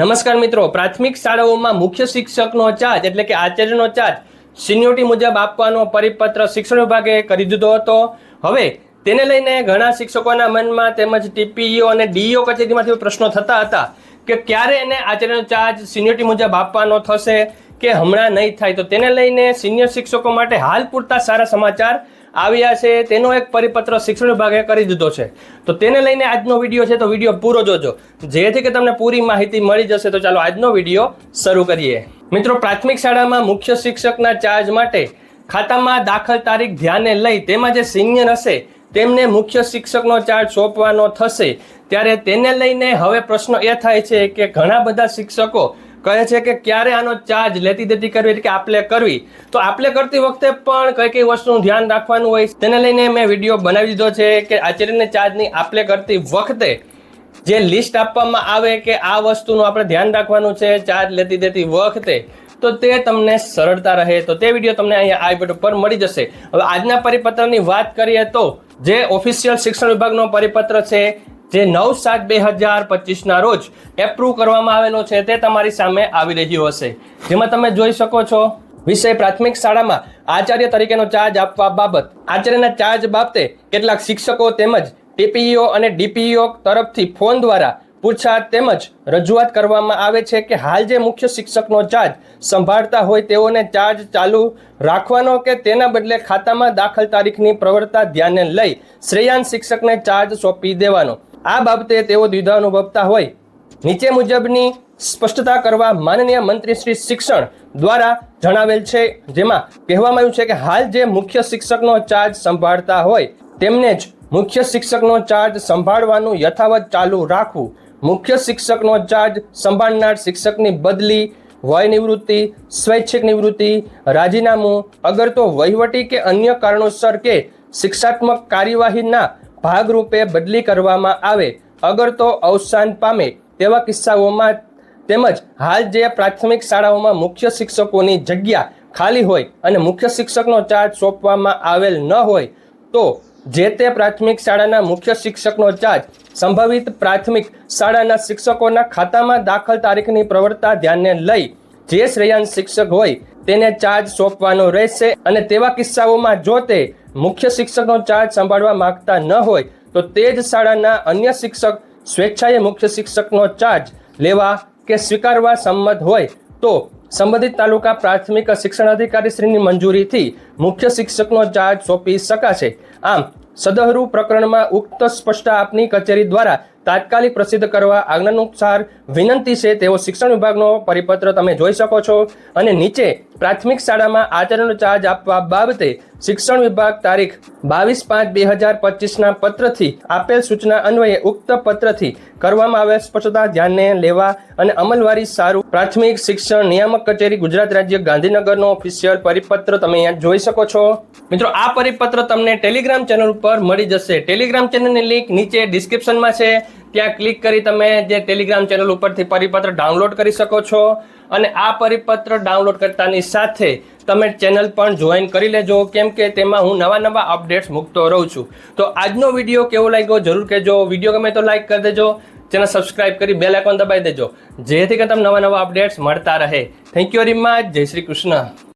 નમસ્કાર મિત્રો, પ્રાથમિક શાળાઓમાં મુખ્ય શિક્ષકનો ચાર્જ એટલે કે આચાર્યનો ચાર્જ સિન્યોરિટી મુજબ આપવાનો પરિપત્ર શિક્ષણ વિભાગે કરી દીધો હતો. હવે તેને લઈને ઘણા શિક્ષકોના મનમાં તેમજ ટીપીઓ અને ડીઈઓ કચેરીમાંથી પ્રશ્નો થતા હતા કે ક્યારે એને આચાર્યનો ચાર્જ સિન્યોરિટી મુજબ આપવાનો થશે કે હમણાં નહીં થાય. તો તેને લઈને સિનિયર શિક્ષકો માટે હાલ પૂરતા સારા સમાચાર આવ્યા છે, તેનો એક પરિપત્ર શિક્ષણ વિભાગે કરી દીધો છે. તો તેને લઈને આજનો વીડિયો છે, તો વીડિયો પૂરો જોજો. જેથી કે તમને પૂરી માહિતી મળી જશે, તો ચાલો આજનો વીડિયો શરૂ કરીએ. મિત્રો, પ્રાથમિક શાળામાં મુખ્ય શિક્ષકના ચાર્જ માટે ખાતામાં દાખલ તારીખ ધ્યાને લઈ તેમાં જે સિનિયર હશે, તેમને મુખ્ય શિક્ષકનો ચાર્જ સોંપવાનો થશે. ત્યારે તેને લઈને હવે પ્રશ્ન એ થાય છે કે ઘણા બધા શિક્ષકો કહે છે કે ક્યારે આનો ચાર્જ લેતી દેતી કરવી એટલે કે આપલે કરવી. તો આપલે કરતી વખતે પણ કઈ કઈ વસ્તુનું ધ્યાન રાખવાનું હોય તેને લઈને મેં વીડિયો બનાવી દીધો છે કે આચાર્યને ચાર્જની આપલે કરતી વખતે જે લિસ્ટ આપવામાં આવે કે આ વસ્તુનું આપણે ધ્યાન રાખવાનું છે ચાર્જ લેતી દેતી વખતે, તો તે તમને સરળતા રહે. તો તે વીડિયો તમને અહીંયા આ વીડિયો પર મળી જશે. હવે આજના પરિપત્રની વાત કરીએ તો જે ઓફિશિયલ શિક્ષણ વિભાગનો પરિપત્ર છે જે નવ સાત બે હજાર પચીસના રોજ એપ્રુવ કરવામાં આવેલો છે તે તમારી સામે આવી રહ્યો હશે. જેમાં તમે જોઈ શકો છો, વિષય પ્રાથમિક શાળામાં આચાર્ય તરીકેનો ચાર્જ આપવા બાબત, આચાર્યના ચાર્જ બાબતે કેટલાક શિક્ષકો તેમજ ટીપીઈઓ અને ડીપીઈઓ તરફથી ફોન દ્વારા પૂછાત તેમજ રજૂઆત કરવામાં આવે છે કે હાલ જે મુખ્ય શિક્ષકનો ચાર્જ સંભાળતા હોય તેઓને ચાર્જ ચાલુ રાખવાનો કે તેના બદલે ખાતામાં દાખલ તારીખની પ્રવર્તા ધ્યાને લઈ શ્રેયાન શિક્ષકને ચાર્જ સોંપી દેવાનો. આ બાબતે તેઓ દ્વિધા અનુભવતા હોય. નીચે મુજબની સ્પષ્ટતા કરવા માનનીય મંત્રી શ્રી શિક્ષણ દ્વારા જણાવેલ છે, જેમાં કહેવામાં આવ્યું છે કે હાલ જે મુખ્ય શિક્ષકનો ચાર્જ સંભાળતા હોય, તેમને જ મુખ્ય શિક્ષકનો ચાર્જ સંભાળવાનું યથાવત ચાલુ રાખવું. મુખ્ય શિક્ષકનો ચાર્જ સંભાળનાર શિક્ષકની બદલી, વય નિવૃત્તિ, સ્વૈચ્છિક નિવૃત્તિ, રાજીનામું, અગર તો વહીવટી કે અન્ય કારણોસર કે શિક્ષાત્મક કાર્યવાહીના ભાગરૂપે બદલી કરવામાં આવે. અગર તો અવસાન પામે તેવા કિસ્સાઓમાં તેમજ હાલ જે પ્રાથમિક શાળાઓમાં મુખ્ય શિક્ષકોની જગ્યા ખાલી હોય અને મુખ્ય શિક્ષકનો ચાર્જ સોંપવામાં આવેલ ન હોય, તો જે તે પ્રાથમિક શાળાના મુખ્ય શિક્ષકનો ચાર્જ સંભવિત પ્રાથમિક શાળાના શિક્ષકોના ખાતામાં દાખલ તારીખની પ્રવર્તા ધ્યાને લઈ જે શ્રેયાંશ શિક્ષક હોય તેને ચાર્જ સોંપવાનો રહેશે અને તેવા કિસ્સાઓમાં જો તે મુખ્ય શિક્ષકનો ચાર્જ સંભાળવા માંગતા ન હોય, તો તે જ શાળાના અન્ય શિક્ષક સ્વેચ્છાએ મુખ્ય શિક્ષકનો ચાર્જ લેવા કે સ્વીકારવા સંમત હોય, તો સંબંધિત તાલુકા પ્રાથમિક શિક્ષણ શ્રીની મંજૂરીથી મુખ્ય શિક્ષકનો ચાર્જ સોંપી શકાશે. આમ, સદહરુ પ્રકરણમાં ઉક્ત સ્પષ્ટ આપની કચેરી દ્વારા તાત્કાલિક પ્રસિદ્ધ કરવા આજ્ઞાનુસાર વિનંતી છે. તેવો શિક્ષણ વિભાગનો પરિપત્ર તમે જોઈ શકો છો અને નીચે પ્રાથમિક શાળામાં આચરણનો ચાર્જ આપવા બાબતે શિક્ષણ વિભાગ તારીખ બાવીસ પાંચ બે હજાર પચીસના પત્રથી આપેલ સૂચના અન્વયે ઉક્ત પત્રથી કરવામાં આવેલ સ્પષ્ટતા ધ્યાને લેવા અને અમલવારી સારું પ્રાથમિક શિક્ષણ નિયામક કચેરી ગુજરાત રાજ્ય ગાંધીનગરનો ઓફિશિયલ પરિપત્ર તમે અહીંયા જોઈ શકો છો. મિત્રો, આ પરિપત્ર તમને ટેલિગ્રામ ચેનલ ઉપર મળી જશે. ટેલિગ્રામ ચેનલની લિંક નીચે ડિસ્ક્રિપ્શનમાં છે. ત્યાં ક્લિક કરી તમે જે ટેલિગ્રામ ચેનલ ઉપરથી પરિપત્ર ડાઉનલોડ કરી શકો છો અને આ પરિપત્ર ડાઉનલોડ કરતાની સાથે તમે ચેનલ પણ જોઈન કરી લેજો. કેમ કે તેમાં હું નવા નવા અપડેટ્સ મૂકતો રહું છું. તો આજનો વીડિયો કેવો લાગ્યો જરૂર કહેજો. વીડિયો ગમે તો લાઈક કરી દેજો. ચેનલ સબસ્ક્રાઇબ કરી બેલ આઇકોન દબાવી દેજો. જેથી કરીને તમને નવા નવા અપડેટ્સ મળતા રહે. થેન્ક યુ વેરી મચ જય શ્રી કૃષ્ણ.